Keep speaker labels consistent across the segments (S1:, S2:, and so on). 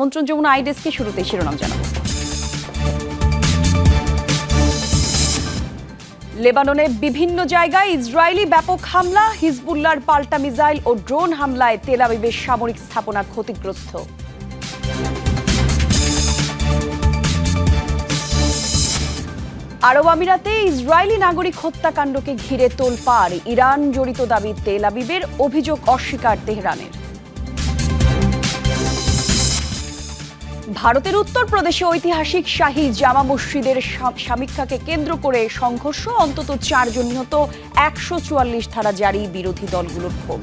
S1: আমন্ত্রণ যমুনা আইডেস্কে শুরুতে শিরোনাম জানাবো লেবাননে বিভিন্ন জায়গায় ইসরায়েলি ব্যাপক হামলা হিজবুল্লার পাল্টা মিসাইল ও ড্রোন হামলায় তেল আবিবের সামরিক স্থাপনা ক্ষতিগ্রস্ত আরব আমিরাতে ইসরায়েলি নাগরিক হত্যাকাণ্ডকে ঘিরে তোলপাড় ইরান জড়িত দাবি তেল আবিবের অভিযোগ অস্বীকার তেহরানের ভারতের উত্তরপ্রদেশে ঐতিহাসিক শাহী জামা মসজিদের সমীক্ষাকে কেন্দ্র করে সংঘর্ষ অন্তত চারজন নিহত একশো চুয়াল্লিশ ধারা জারি বিরোধী দলগুলোর ক্ষোভ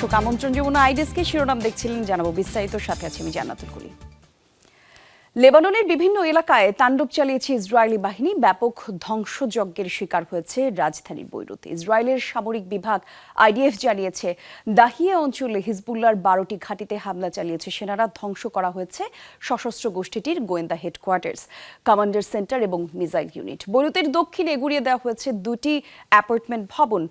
S1: দর্শক আমন্ত্রণ জীবন আইডেস্কে শিরোনাম দেখছিলেন জানাবো বিস্তারিত সাথে আছে আমি জান্নাতুল কুলি লেবাননের বিভিন্ন এলাকায় তাণ্ডব চালিয়েছে ইসরায়েলি বাহিনী ব্যাপক ধ্বংসযজ্ঞের শিকার হয়েছে রাজধানী বৈরুতে ইসরায়েলের সামরিক বিভাগ আইডিএফ জানিয়েছে দাহিয়া অঞ্চলে হিজবুল্লার বারোটি ঘাঁটিতে হামলা চালিয়েছে সেনারা ধ্বংস করা হয়েছে সশস্ত্র গোষ্ঠীটির গোয়েন্দা হেডকোয়ার্টার্স কমান্ডার সেন্টার এবং মিসাইল ইউনিট বৈরুতের দক্ষিণে এগুড়িয়ে দেওয়া হয়েছে দুটি অ্যাপার্টমেন্ট ভবন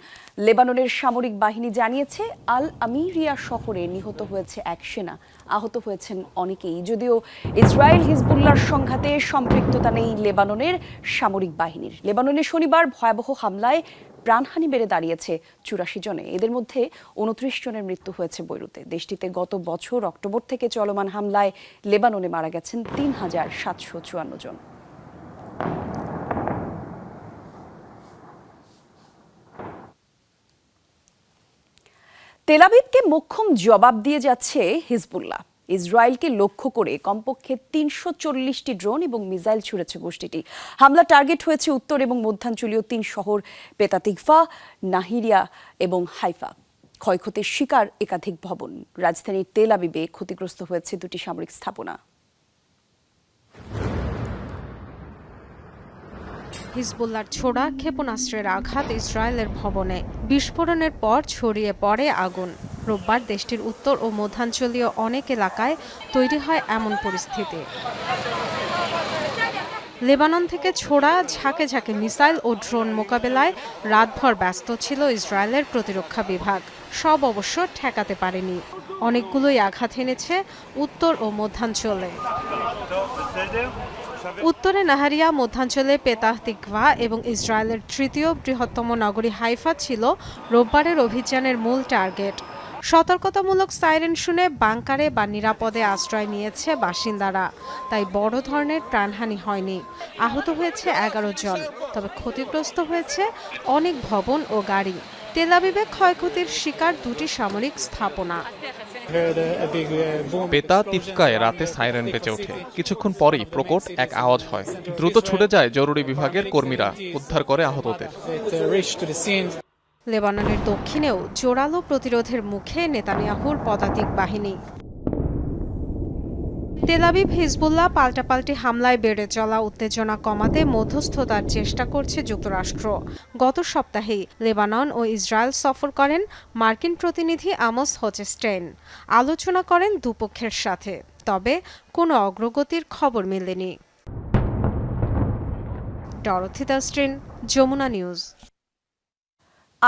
S1: লেবাননের সামরিক বাহিনী জানিয়েছে আল আমিরিয়া শহরে নিহত হয়েছে এক সেনা আহত হয়েছেন অনেকেই যদিও ইসরায়েল হেজবুল্লার সংঘাতে সম্পৃক্ততা নেই লেবাননের সামরিক বাহিনীর লেবাননে শনিবার ভয়াবহ হামলায় প্রাণহানি বেড়ে দাঁড়িয়েছে চুরাশি জনে এদের মধ্যে উনত্রিশ জনের মৃত্যু হয়েছে বৈরুতে দেশটিতে গত বছর অক্টোবর থেকে চলমান হামলায় লেবাননে মারা গেছেন তিন হাজার সাতশো চুয়ান্ন জন তেলাবিদকে মোক্ষম জবাব দিয়ে যাচ্ছে হিজবুল্লাহ ইসরায়েলকে লক্ষ্য করে কমপক্ষে তিনশো চল্লিশটি ড্রোন এবং মিসাইল ছুড়েছে গোষ্ঠীটি হামলা টার্গেট হয়েছে উত্তর এবং মধ্যাঞ্চলীয় তিন শহর পেতাতিকফা নাহিরিয়া এবং হাইফা ক্ষয়ক্ষতির শিকার একাধিক ভবন রাজধানীর তেল আবিবে ক্ষতিগ্রস্ত হয়েছে দুটি সামরিক স্থাপনা
S2: হিজবুল্লার ছোড়া ক্ষেপণাস্ত্রের আঘাত ইসরায়েলের ভবনে বিস্ফোরণের পর ছড়িয়ে পড়ে আগুন রোববার দেশটির উত্তর ও মধ্যাঞ্চলীয় অনেক এলাকায় তৈরি হয় এমন পরিস্থিতি লেবানন থেকে ছোড়া ঝাঁকে ঝাঁকে মিসাইল ও ড্রোন মোকাবেলায় রাতভর ব্যস্ত ছিল ইসরায়েলের প্রতিরক্ষা বিভাগ সব অবশ্য ঠেকাতে পারেনি অনেকগুলোই আঘাত এনেছে উত্তর ও মধ্যাঞ্চলে উত্তরে নাহারিয়া মধ্যাঞ্চলে পেতাহ তিকভা এবং ইসরায়েলের তৃতীয় বৃহত্তম নগরী হাইফা ছিল রোববারের অভিযানের মূল টার্গেট সতর্কতামূলক সাইরেন শুনে বাংকারে বা নিরাপদে আশ্রয় নিয়েছে বাসিন্দারা তাই বড় ধরনের প্রাণহানি হয়নি আহত হয়েছে এগারো জন তবে ক্ষতিগ্রস্ত হয়েছে অনেক ভবন ও গাড়ি তেলাবিবে ক্ষয়ক্ষতির শিকার দুটি সামরিক স্থাপনা
S3: পেতা তিপকায় রাতে সাইরেন বেঁচে ওঠে কিছুক্ষণ পরেই প্রকট এক আওয়াজ হয় দ্রুত ছুটে যায় জরুরি বিভাগের কর্মীরা উদ্ধার করে আহতদের
S1: লেবাননের দক্ষিণেও জোরালো প্রতিরোধের মুখে নেতানিয়াহুর পদাতিক বাহিনী তেলাবিব হিজবুল্লাহ পাল্টাপাল্টি হামলায় বেড়ে চলা উত্তেজনা কমাতে মধ্যস্থতার চেষ্টা করছে যুক্তরাষ্ট্র গত সপ্তাহেই লেবানন ও ইসরায়েল সফর করেন মার্কিন প্রতিনিধি আমস হোচেস্টেন আলোচনা করেন দুপক্ষের সাথে তবে কোনো অগ্রগতির খবর মেলেনি ডরথি স্ট্রেন যমুনা নিউজ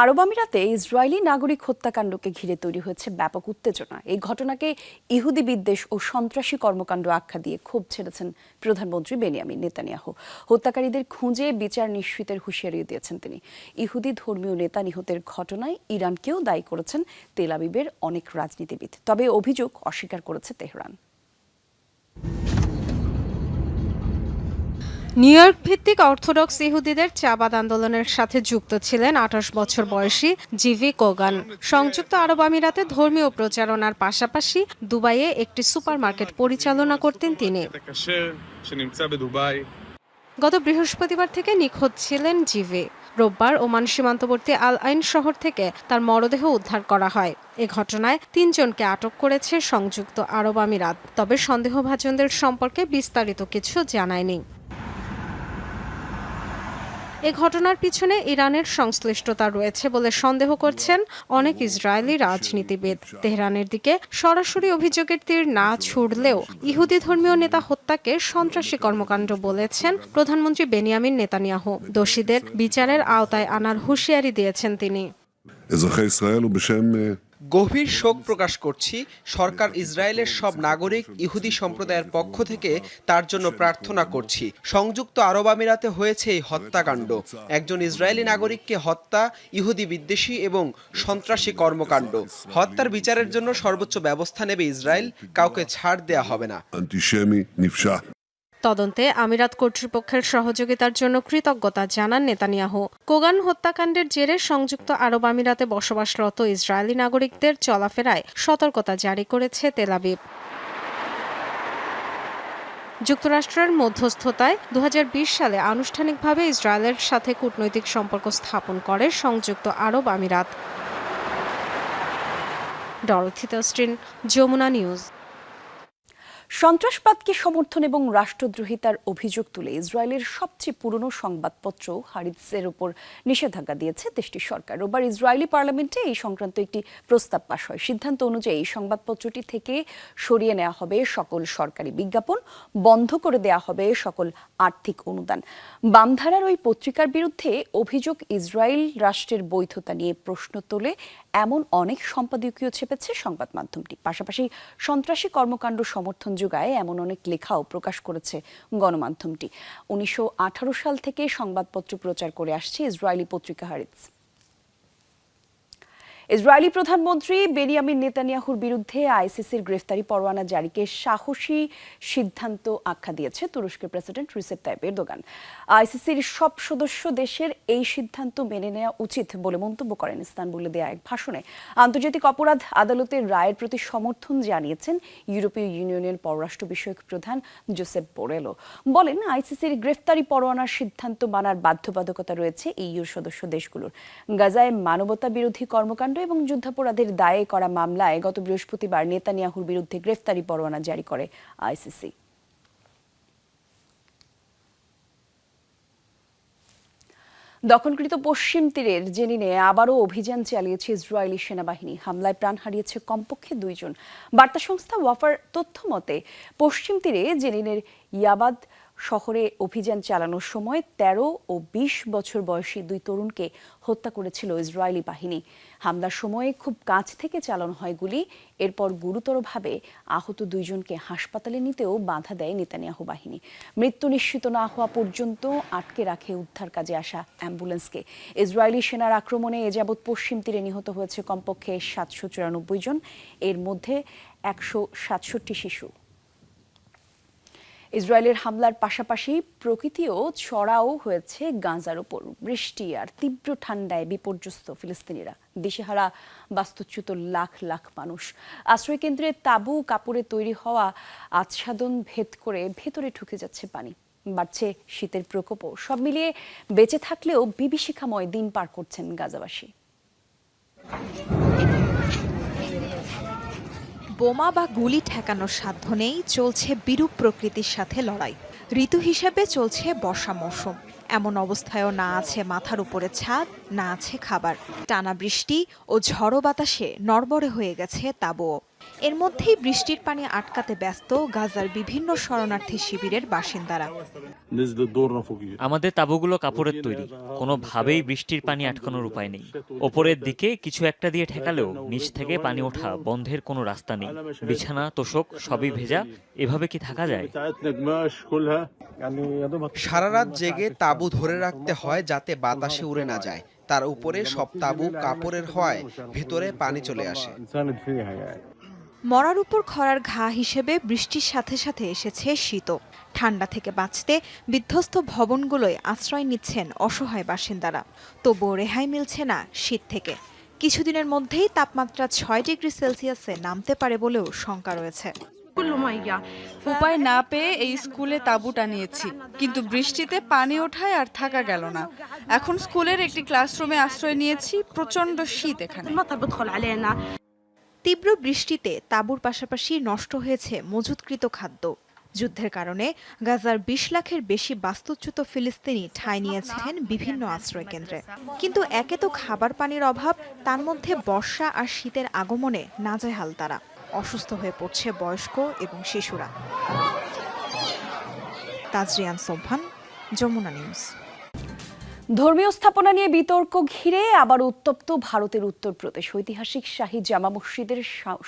S1: আরব আমিরাতে ইসরায়েলি নাগরিক হত্যাকাণ্ডকে ঘিরে তৈরি হয়েছে ব্যাপক উত্তেজনা এই ঘটনাকে ইহুদি বিদ্বেষ ও সন্ত্রাসী কর্মকাণ্ড আখ্যা দিয়ে ক্ষোভ ছেড়েছেন প্রধানমন্ত্রী বেনিয়ামিন নেতানিয়াহু হত্যাকারীদের খুঁজে বিচার নিশ্চিতের হুঁশিয়ারিও দিয়েছেন তিনি ইহুদি ধর্মীয় নেতা নিহতের ঘটনায় ইরানকেও দায়ী করেছেন তেল আবিবের অনেক রাজনীতিবিদ তবে অভিযোগ অস্বীকার করেছে তেহরান
S4: নিউ ইয়র্ক ভিত্তিক অর্থোডক্স ইহুদিদের চাবাদ আন্দোলনের সাথে যুক্ত ছিলেন আঠাশ বছর বয়সী জিভি কোগান সংযুক্ত আরব আমিরাতে ধর্মীয় প্রচারণার পাশাপাশি দুবাইয়ে একটি সুপারমার্কেট পরিচালনা করতেন তিনি গত বৃহস্পতিবার থেকে নিখোঁজ ছিলেন জিভি রোববার ওমান সীমান্তবর্তী আল আইন শহর থেকে তার মরদেহ উদ্ধার করা হয় এ ঘটনায় তিনজনকে আটক করেছে সংযুক্ত আরব আমিরাত তবে সন্দেহভাজনদের সম্পর্কে বিস্তারিত কিছু জানায়নি এ ঘটনার পিছনে ইরানের সংশ্লিষ্টতা রয়েছে বলে সন্দেহ করছেন অনেক ইসরায়েলি রাজনীতিবিদ তেহরানের দিকে সরাসরি অভিযোগের তীর না ছুড়লেও ইহুদি ধর্মীয় নেতা হত্যাকে সন্ত্রাসী কর্মকাণ্ড বলেছেন প্রধানমন্ত্রী বেনিয়ামিন নেতানিয়াহু দোষীদের বিচারের আওতায় আনার হুঁশিয়ারি দিয়েছেন তিনি
S5: গভীর শোক প্রকাশ করছি সরকার ইসরায়েলের সব নাগরিক ইহুদি সম্প্রদায়ের পক্ষ থেকে তার জন্য প্রার্থনা করছি সংযুক্ত আরব আমিরাতে হয়েছে এই হত্যাকাণ্ড একজন ইসরায়েলি নাগরিককে হত্যা ইহুদি বিদ্বেষী এবং সন্ত্রাসী কর্মকাণ্ড হত্যার বিচারের জন্য সর্বোচ্চ ব্যবস্থা নেবে ইসরায়েল কাউকে ছাড় দেয়া হবে না
S4: তদন্তে আমিরাত কর্তৃপক্ষের সহযোগিতার জন্য কৃতজ্ঞতা জানান নেতানিয়াহু কোগান হত্যাকাণ্ডের জেরে সংযুক্ত আরব আমিরাতে বসবাসরত ইসরায়েলি নাগরিকদের চলাফেরায় সতর্কতা জারি করেছে তেলাবিব যুক্তরাষ্ট্রের মধ্যস্থতায় দু সালে আনুষ্ঠানিকভাবে ইসরায়েলের সাথে কূটনৈতিক সম্পর্ক স্থাপন করে সংযুক্ত আরব আমিরাত ডরথিতা স্ট্রিন যমুনা নিউজ
S1: সন্ত্রাসবাদকে সমর্থন এবং রাষ্ট্রদ্রোহিতার অভিযোগ তুলে ইসরায়েলের সবচেয়ে পুরনো সংবাদপত্র হারিৎসের উপর নিষেধাজ্ঞা দিয়েছে দেশটির সরকার রোববার ইসরায়েলি পার্লামেন্টে এই সংক্রান্ত একটি প্রস্তাব পাশ হয় সিদ্ধান্ত অনুযায়ী এই সংবাদপত্রটি থেকে সরিয়ে নেওয়া হবে সকল সরকারি বিজ্ঞাপন বন্ধ করে দেওয়া হবে সকল আর্থিক অনুদান বামধারার ওই পত্রিকার বিরুদ্ধে অভিযোগ ইসরায়েল রাষ্ট্রের বৈধতা নিয়ে প্রশ্ন তোলে এমন অনেক সম্পাদকীয় ছেপেছে সংবাদ মাধ্যমটি পাশাপাশি সন্ত্রাসী কর্মকাণ্ড সমর্থন যোগায় এমন অনেক লেখাও প্রকাশ করেছে গণমাধ্যমটি উনিশশো সাল থেকে সংবাদপত্র প্রচার করে আসছে ইসরায়েলি পত্রিকা হারিৎস ইসরায়েলি প্রধানমন্ত্রী বেনিয়ামিন নেতানিয়াহুর বিরুদ্ধে আইসিসির গ্রেফতারি পরোয়ানা জারিকে সাহসী সিদ্ধান্ত আখ্যা দিয়েছে তুরস্কের প্রেসিডেন্ট রিসেপ তাইপ এরদোগান আইসিসির সব সদস্য দেশের এই সিদ্ধান্ত মেনে নেওয়া উচিত বলে মন্তব্য করেন ইস্তানবুলে দেয়া এক ভাষণে আন্তর্জাতিক অপরাধ আদালতের রায়ের প্রতি সমর্থন জানিয়েছেন ইউরোপীয় ইউনিয়নের পররাষ্ট্র বিষয়ক প্রধান জোসেফ বোরেলো বলেন আইসিসির গ্রেফতারি পরোয়ানার সিদ্ধান্ত মানার বাধ্যবাধকতা রয়েছে ইউর সদস্য দেশগুলোর গাজায় মানবতা বিরোধী কর্মকাণ্ড হামলা এবং যুদ্ধাপরাধের দায়ে করা মামলায় গত বৃহস্পতিবার নেতানিয়াহুর বিরুদ্ধে গ্রেফতারি পরোয়ানা জারি করে আইসিসি দখলকৃত পশ্চিম তীরের জেনিনে আবারও অভিযান চালিয়েছে ইসরায়েলি সেনাবাহিনী হামলায় প্রাণ হারিয়েছে কমপক্ষে দুইজন বার্তা সংস্থা ওয়াফার তথ্য মতে পশ্চিম তীরে জেনিনের ইয়াবাদ শহরে অভিযান চালানোর সময় ১৩ ও ২০ বছর বয়সী দুই তরুণকে হত্যা করেছিল ইসরায়েলি বাহিনী হামলার সময়ে খুব কাছ থেকে চালানো হয় গুলি এরপর গুরুতরভাবে আহত দুইজনকে হাসপাতালে নিতেও বাধা দেয় নেতানিয়াহু বাহিনী মৃত্যু নিশ্চিত না হওয়া পর্যন্ত আটকে রাখে উদ্ধার কাজে আসা অ্যাম্বুলেন্সকে ইসরায়েলি সেনার আক্রমণে যাবৎ পশ্চিম তীরে নিহত হয়েছে কমপক্ষে সাতশো চুরানব্বই জন এর মধ্যে একশো সাতষট্টি শিশু ইসরায়েলের হামলার পাশাপাশি প্রকৃতিও ছড়াও হয়েছে গাঁজার ওপর বৃষ্টি আর তীব্র ঠান্ডায় বিপর্যস্ত ফিলিস্তিনিরা দিশেহারা বাস্তুচ্যুত লাখ লাখ মানুষ আশ্রয়কেন্দ্রে তাবু কাপড়ে তৈরি হওয়া আচ্ছাদন ভেদ করে ভেতরে ঠুকে যাচ্ছে পানি বাড়ছে শীতের প্রকোপও সব মিলিয়ে বেঁচে থাকলেও বিভীষিকাময় দিন পার করছেন গাজাবাসী বোমা বা গুলি ঠেকানোর সাধ্য নেই চলছে বিরূপ প্রকৃতির সাথে লড়াই ঋতু হিসেবে চলছে বর্ষা মৌসুম এমন অবস্থায়ও না আছে মাথার উপরে ছাদ না আছে খাবার টানা বৃষ্টি ও ঝড়ো বাতাসে নড়বড়ে হয়ে গেছে তাবুও এর মধ্যেই বৃষ্টির পানি আটকাতে ব্যস্ত গাজার বিভিন্ন শরণার্থী শিবিরের বাসিন্দারা
S6: আমাদের তাবুগুলো কাপড়ের তৈরি কোনোভাবেই বৃষ্টির পানি আটকানোর উপায় নেই ওপরের দিকে কিছু একটা দিয়ে ঠেকালেও নিচ থেকে পানি ওঠা বন্ধের কোনো রাস্তা নেই বিছানা তোষক সবই ভেজা এভাবে কি থাকা যায়
S7: সারা রাত জেগে তাবু ধরে রাখতে হয় যাতে বাতাসে উড়ে না যায় তার উপরে সব তাবু কাপড়ের হয় ভেতরে পানি চলে আসে
S1: মরার উপর খরার ঘা হিসেবে বৃষ্টির সাথে সাথে এসেছে শীত ঠান্ডা থেকে বাঁচতে বিধ্বস্ত ভবনগুলোয় আশ্রয় নিচ্ছেন অসহায় বাসিন্দারা তবুও রেহাই মিলছে না শীত থেকে কিছুদিনের মধ্যেই তাপমাত্রা ছয় ডিগ্রি সেলসিয়াসে নামতে পারে বলেও শঙ্কা রয়েছে
S8: উপায় না পেয়ে এই স্কুলে তাঁবু টানিয়েছি কিন্তু বৃষ্টিতে পানি ওঠায় আর থাকা গেল না এখন স্কুলের একটি ক্লাসরুমে আশ্রয় নিয়েছি প্রচন্ড শীত এখানে
S1: তীব্র বৃষ্টিতে তাঁবুর পাশাপাশি নষ্ট হয়েছে মজুতকৃত খাদ্য যুদ্ধের কারণে গাজার বিশ লাখের বেশি বাস্তুচ্যুত ফিলিস্তিনি ঠাঁই নিয়েছেন বিভিন্ন আশ্রয়কেন্দ্রে কিন্তু একে তো খাবার পানির অভাব তার মধ্যে বর্ষা আর শীতের আগমনে নাজেহাল তারা অসুস্থ হয়ে পড়ছে বয়স্ক এবং শিশুরা তাজরিয়ান সোভান যমুনা নিউজ ধর্মীয় স্থাপনা নিয়ে বিতর্ক ঘিরে আবার উত্তপ্ত ভারতের উত্তরপ্রদেশ ঐতিহাসিক শাহী জামা মসজিদের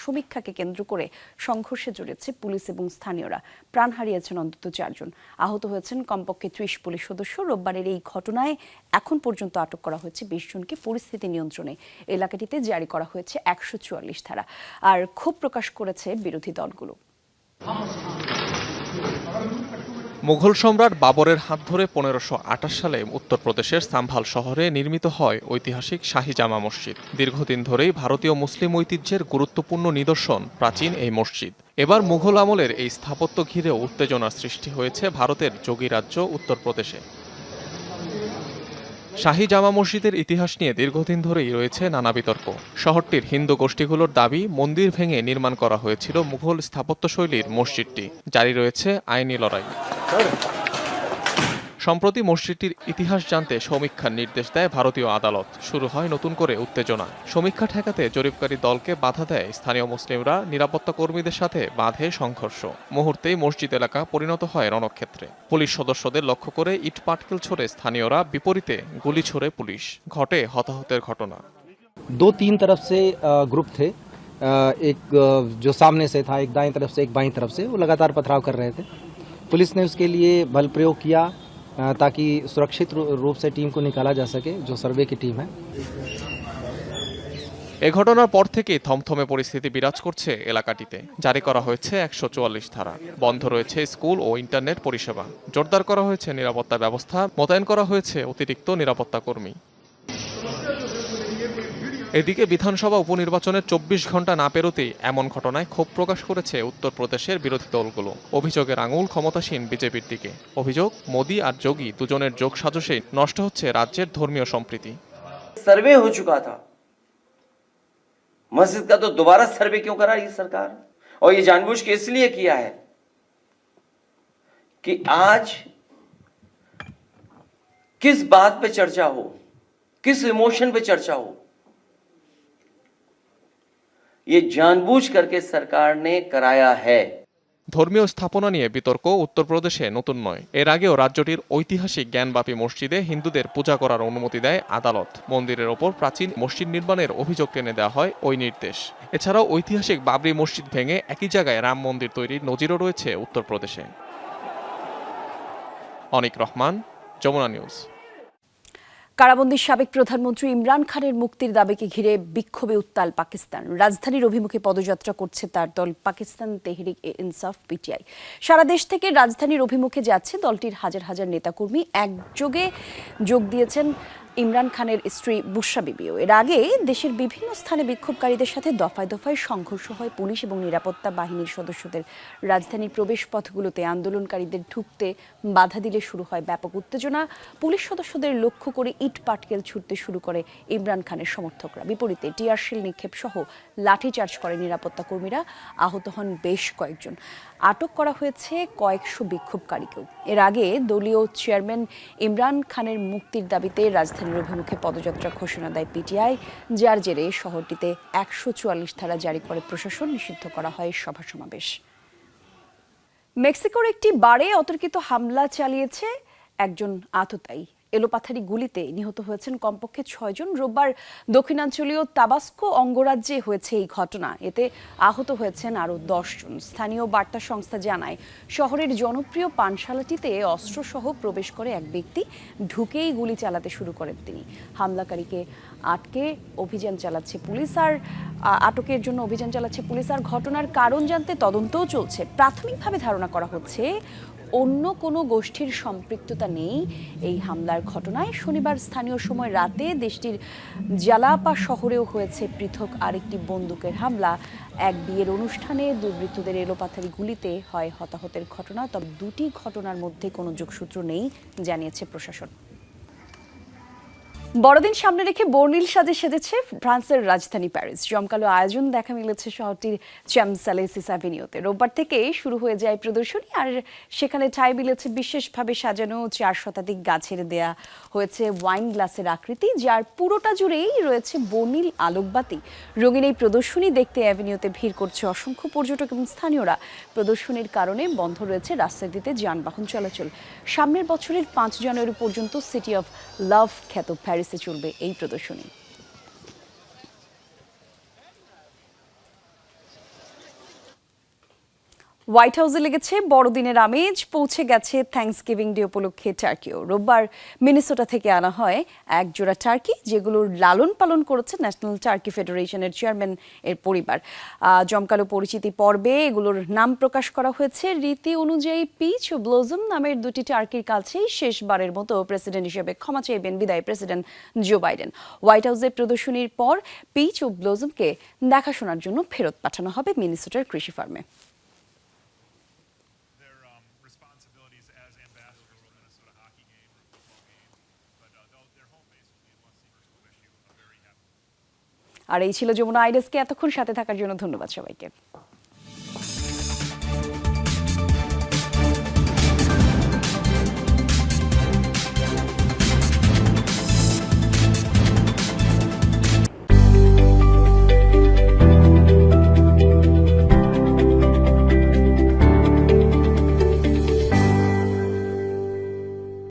S1: সমীক্ষাকে কেন্দ্র করে সংঘর্ষে জড়িয়েছে পুলিশ এবং স্থানীয়রা প্রাণ হারিয়েছেন অন্তত চারজন আহত হয়েছেন কমপক্ষে ত্রিশ পুলিশ সদস্য রোববারের এই ঘটনায় এখন পর্যন্ত আটক করা হয়েছে বিশ জনকে পরিস্থিতি নিয়ন্ত্রণে এলাকাটিতে জারি করা হয়েছে একশো চুয়াল্লিশ ধারা আর ক্ষোভ প্রকাশ করেছে বিরোধী দলগুলো
S9: মুঘল সম্রাট বাবরের হাত ধরে পনেরোশো আঠাশ সালে উত্তরপ্রদেশের সাম্ভাল শহরে নির্মিত হয় ঐতিহাসিক শাহিজামা মসজিদ দীর্ঘদিন ধরেই ভারতীয় মুসলিম ঐতিহ্যের গুরুত্বপূর্ণ নিদর্শন প্রাচীন এই মসজিদ এবার মুঘল আমলের এই স্থাপত্য ঘিরে উত্তেজনার সৃষ্টি হয়েছে ভারতের যোগী রাজ্য উত্তরপ্রদেশে শাহী জামা মসজিদের ইতিহাস নিয়ে দীর্ঘদিন ধরেই রয়েছে নানা বিতর্ক শহরটির হিন্দু গোষ্ঠীগুলোর দাবি মন্দির ভেঙে নির্মাণ করা হয়েছিল মুঘল স্থাপত্যশৈলীর মসজিদটি জারি রয়েছে আইনি লড়াই সম্প্রতি মসজিদটির ইতিহাস জানতে সমীক্ষার নির্দেশ দেয় ভারতীয় আদালত শুরু হয় নতুন করে উত্তেজনা সমীক্ষা ঠেকাতে জরিপকারী দলকে বাধা দেয় স্থানীয় মুসলিমরা নিরাপত্তা কর্মীদের সাথে বাঁধে সংঘর্ষ মুহূর্তেই মসজিদ এলাকা পরিণত হয় রণক্ষেত্রে পুলিশ সদস্যদের লক্ষ্য করে ইট পাটকেল ছড়ে স্থানীয়রা বিপরীতে গুলি ছড়ে পুলিশ ঘটে হতাহতের ঘটনা
S10: দু তিন তরফ সে গ্রুপ থে এক जो সামনে সে থা এক दाएं তরফ সে এক बाईं তরফ সে ও लगातार পথরাও কর रहे থে পুলিশ নে উসকে লিয়ে বল প্রয়োগ কিয়া ताकि सुरक्षित रूप से टीम को निकाला जा सके जो सर्वे की टीम है
S9: এ ঘটনার পর থেকেই থমথমে পরিস্থিতি বিরাজ করছে এলাকাটিতে জারি করা হয়েছে একশো চুয়াল্লিশ ধারা বন্ধ রয়েছে স্কুল ও ইন্টারনেট পরিষেবা জোরদার করা হয়েছে নিরাপত্তা ব্যবস্থা মোতায়েন করা হয়েছে অতিরিক্ত নিরাপত্তা কর্মী এদিকে বিধানসভা উপনির্বাচনের চব্বিশ ঘন্টা না পেরোতেই এমন ঘটনায় ক্ষোভ প্রকাশ করেছে উত্তরপ্রদেশের বিরোধী দলগুলো অভিযোগের আঙুল ক্ষমতাসীন বিজেপির দিকে অভিযোগ মোদী আর যোগী দুজনের যোগ সাজসে নষ্ট হচ্ছে রাজ্যের ধর্মীয় সম্প্রীতি
S11: সার্ভে हो चुका था मस्जिद का तो दोबारा सर्वे क्यों करा रही सरकार और ये जानबूझ के इसलिए किया है कि आज किस बात पे चर्चा हो किस इमोशन पे चर्चा हो ये जानबूझ करके सरकार ने कराया है
S9: ধর্মীয় স্থাপনা নিয়ে বিতর্ক উত্তরপ্রদেশে নতুন নয় এর আগেও রাজ্যটির ঐতিহাসিক জ্ঞানবাপী মসজিদে হিন্দুদের পূজা করার অনুমতি দেয় আদালত মন্দিরের ওপর প্রাচীন মসজিদ নির্মাণের অভিযোগ টেনে দেওয়া হয় ওই নির্দেশ এছাড়াও ঐতিহাসিক বাবরি মসজিদ ভেঙে একই জায়গায় রাম মন্দির তৈরির নজিরও রয়েছে উত্তরপ্রদেশে অনিক রহমান যমুনা নিউজ
S1: কারাবন্দির সাবেক প্রধানমন্ত্রী ইমরান খানের মুক্তির দাবিকে ঘিরে বিক্ষোভে উত্তাল পাকিস্তান রাজধানীর অভিমুখে পদযাত্রা করছে তার দল পাকিস্তান তেহরিক এ ইনসাফ পিটিআই সারা দেশ থেকে রাজধানীর অভিমুখে যাচ্ছে দলটির হাজার হাজার নেতাকর্মী একযোগে যোগ দিয়েছেন ইমরান খানের স্ত্রী বুসা বিবিও এর আগে দেশের বিভিন্ন স্থানে বিক্ষোভকারীদের সাথে দফায় দফায় সংঘর্ষ হয় পুলিশ এবং নিরাপত্তা বাহিনীর সদস্যদের রাজধানীর প্রবেশ পথগুলোতে আন্দোলনকারীদের ঢুকতে বাধা দিলে শুরু হয় ব্যাপক উত্তেজনা পুলিশ সদস্যদের লক্ষ্য করে ইট পাটকেল ছুটতে শুরু করে ইমরান খানের সমর্থকরা বিপরীতে টিয়ারশিল নিক্ষেপ সহ লাঠিচার্জ করে নিরাপত্তা কর্মীরা আহত হন বেশ কয়েকজন আটক করা হয়েছে কয়েকশো বিক্ষোভকারীকেও এর আগে দলীয় চেয়ারম্যান ইমরান খানের মুক্তির দাবিতে রাজধানীর অভিমুখে পদযাত্রা ঘোষণা দেয় পিটিআই যার জেরে শহরটিতে একশো চুয়াল্লিশ ধারা জারি করে প্রশাসন নিষিদ্ধ করা হয় সভা সমাবেশ মেক্সিকোর একটি বারে অতর্কিত হামলা চালিয়েছে একজন আততায়ী এলোপাথারি গুলিতে নিহত হয়েছেন কমপক্ষে ছয়জন রোববার দক্ষিণাঞ্চলীয় তাবাস্কো অঙ্গরাজ্যে হয়েছে এই ঘটনা এতে আহত হয়েছেন আরও দশজন স্থানীয় বার্তা সংস্থা জানায় শহরের জনপ্রিয় পানশালাটিতে অস্ত্রসহ প্রবেশ করে এক ব্যক্তি ঢুকেই গুলি চালাতে শুরু করেন তিনি হামলাকারীকে আটকে অভিযান চালাচ্ছে পুলিশ আর আটকের জন্য অভিযান চালাচ্ছে পুলিশ আর ঘটনার কারণ জানতে তদন্তও চলছে প্রাথমিকভাবে ধারণা করা হচ্ছে অন্য কোনো গোষ্ঠীর সম্পৃক্ততা নেই এই হামলার ঘটনায় শনিবার স্থানীয় সময় রাতে দেশটির জালাপা শহরেও হয়েছে পৃথক আরেকটি বন্দুকের হামলা এক বিয়ের অনুষ্ঠানে দুর্বৃত্তদের এলোপাথারি গুলিতে হয় হতাহতের ঘটনা তবে দুটি ঘটনার মধ্যে কোনো যোগসূত্র নেই জানিয়েছে প্রশাসন বড়দিন সামনে রেখে বর্ণিল সাজে সেজেছে ফ্রান্সের রাজধানী প্যারিস জমকালো আয়োজন দেখা মিলেছে শহরটির চ্যামসালেসিস অ্যাভিনিউতে রোববার থেকে শুরু হয়ে যায় প্রদর্শনী আর সেখানে ঠাই মিলেছে বিশেষভাবে সাজানো চার শতাধিক গাছের দেয়া হয়েছে ওয়াইন গ্লাসের আকৃতি যার পুরোটা জুড়েই রয়েছে বর্ণিল আলোকবাতি রঙিন এই প্রদর্শনী দেখতে অ্যাভিনিউতে ভিড় করছে অসংখ্য পর্যটক এবং স্থানীয়রা প্রদর্শনীর কারণে বন্ধ রয়েছে দিতে যানবাহন চলাচল সামনের বছরের পাঁচ জানুয়ারি পর্যন্ত সিটি অফ লাভ খ্যাত প্যারিস প্যারিসে চলবে এই প্রদর্শনী হোয়াইট হাউসে লেগেছে বড়দিনের আমেজ পৌঁছে গেছে গিভিং ডে উপলক্ষে টার্কিও রোববার মিনিসোটা থেকে আনা হয় এক জোড়া টার্কি যেগুলোর লালন পালন করেছে ন্যাশনাল টার্কি ফেডারেশনের চেয়ারম্যান এর পরিবার জমকালো পরিচিতি পর্বে এগুলোর নাম প্রকাশ করা হয়েছে রীতি অনুযায়ী পিচ ও ব্লোজম নামের দুটি টার্কির কাছেই শেষবারের মতো প্রেসিডেন্ট হিসেবে ক্ষমা চাইবেন বিদায় প্রেসিডেন্ট জো বাইডেন হোয়াইট হাউসের প্রদর্শনীর পর পিচ ও ব্লোজমকে দেখাশোনার জন্য ফেরত পাঠানো হবে মিনিসোটার কৃষি ফার্মে আর এই ছিল যমুনা আইডেসকে এতক্ষণ সাথে থাকার জন্য ধন্যবাদ সবাইকে